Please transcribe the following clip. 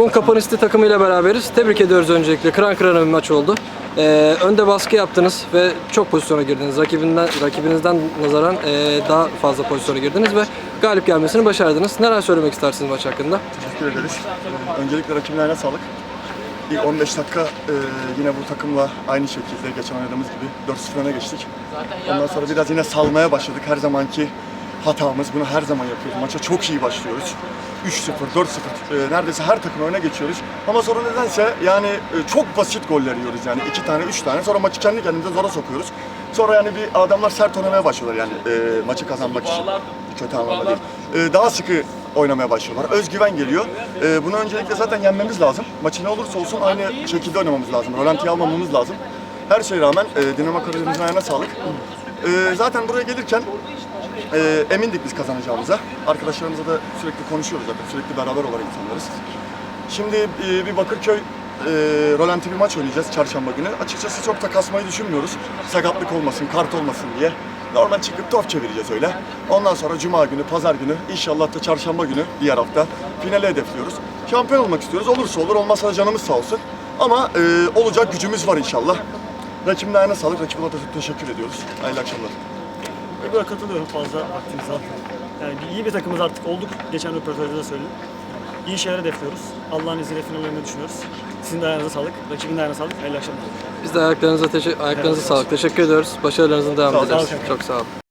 Bugün Kapanisti takımıyla beraberiz. Tebrik ediyoruz öncelikle. Kıran kırana bir maç oldu. Ee, önde baskı yaptınız ve çok pozisyona girdiniz. Rakibinden, rakibinizden nazaran e, daha fazla pozisyona girdiniz ve galip gelmesini başardınız. Neler söylemek istersiniz maç hakkında? Teşekkür ederiz. Öncelikle rakiplerine sağlık. İlk 15 dakika e, yine bu takımla aynı şekilde geçen oynadığımız gibi 4-0 öne geçtik. Ondan sonra biraz yine salmaya başladık. Her zamanki hatamız. Bunu her zaman yapıyoruz. Maça çok iyi başlıyoruz. 3-0, 4-0 e, neredeyse her takım öne geçiyoruz. Ama sonra nedense yani e, çok basit goller yiyoruz yani. iki tane, üç tane. Sonra maçı kendi kendimize zora sokuyoruz. Sonra yani bir adamlar sert oynamaya başlıyorlar yani e, maçı kazanmak için. Kötü anlamda değil. E, daha sıkı oynamaya başlıyorlar. Özgüven geliyor. E, bunu öncelikle zaten yenmemiz lazım. Maçı ne olursa olsun aynı şekilde oynamamız lazım. Rolantiyi almamamız lazım. Her şeye rağmen e, Dinamo kariyerimizin ayağına sağlık. E, zaten buraya gelirken e, emindik biz kazanacağımıza. Arkadaşlarımızla da sürekli konuşuyoruz zaten. Sürekli beraber olan insanlarız. Şimdi e, bir Bakırköy e, rolanti bir maç oynayacağız çarşamba günü. Açıkçası çok da kasmayı düşünmüyoruz. Sakatlık olmasın, kart olmasın diye. Normal çıkıp top çevireceğiz öyle. Ondan sonra cuma günü, pazar günü, inşallah da çarşamba günü diğer hafta finale hedefliyoruz. Şampiyon olmak istiyoruz. Olursa olur, olmazsa da canımız sağ olsun. Ama e, olacak gücümüz var inşallah. Rakibin ayağına sağlık. Rakibine de teşekkür ediyoruz. Hayırlı akşamlar. Burada katılıyorum fazla vaktimiz var. Yani bir, iyi bir takımız artık olduk. Geçen röportajda da söyledim. İyi şeyler hedefliyoruz. Allah'ın izniyle final oynamayı düşünüyoruz. Sizin de ayağınıza sağlık. Rakibin de ayağına sağlık. Hayırlı akşamlar. Biz de ayaklarınıza, teşe- ayaklarınıza sağlık. Teşekkür ediyoruz. Başarılarınızın devamı Sağ olun. dileriz. Çok sağ olun.